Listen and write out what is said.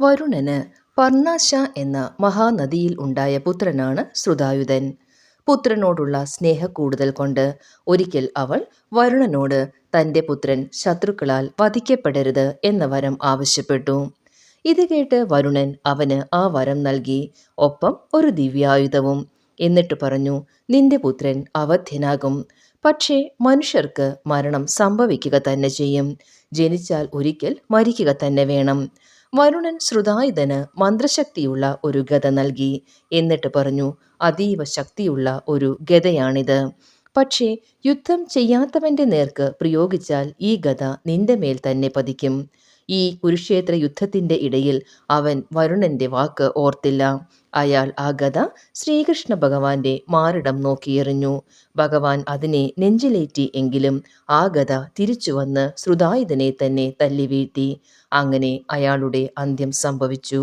വരുണന് പർണാശ എന്ന മഹാനദിയിൽ ഉണ്ടായ പുത്രനാണ് ശ്രുതായുധൻ. പുത്രനോടുള്ള സ്നേഹക്കൂടുതൽ കൊണ്ട് ഒരിക്കൽ അവൾ വരുണനോട് തന്റെ പുത്രൻ ശത്രുക്കളാൽ വധിക്കപ്പെടരുത് എന്ന വരം ആവശ്യപ്പെട്ടു. ഇത് കേട്ട് വരുണൻ അവന് ആ വരം നൽകി. ഒപ്പം ഒരു ദിവ്യായുധവും. എന്നിട്ട് പറഞ്ഞു നിന്റെ പുത്രൻ അവധ്യനാകും. പക്ഷേ മനുഷ്യർക്ക് മരണം സംഭവിക്കുക തന്നെ ചെയ്യും. ജനിച്ചാൽ ഒരിക്കൽ മരിക്കുക തന്നെ വേണം. വരുണൻ ശ്രുതായുധന് മന്ത്രശക്തിയുള്ള ഒരു ഗത നൽകി. എന്നിട്ട് പറഞ്ഞു അതീവ ശക്തിയുള്ള ഒരു ഗതയാണിത് പക്ഷേ യുദ്ധം ചെയ്യാത്തവന്റെ നേർക്ക് പ്രയോഗിച്ചാൽ ഈ ഗത നിന്റെ മേൽ തന്നെ പതിക്കും. ഈ കുരുക്ഷേത്ര യുദ്ധത്തിന്റെ ഇടയിൽ അവൻ വരുണന്റെ വാക്ക് ഓർത്തില്ല. അയാൾ ആ ഗത ശ്രീകൃഷ്ണ ഭഗവാന്റെ മാറിടം നോക്കിയെറിഞ്ഞു. ഭഗവാൻ അതിനെ നെഞ്ചിലേറ്റി എങ്കിലും ആ ഗദ തിരിച്ചുവന്ന് ശ്രുതായുധനെ തന്നെ തല്ലിവീഴ്ത്തി. അങ്ങനെ അയാളുടെ അന്ത്യം സംഭവിച്ചു.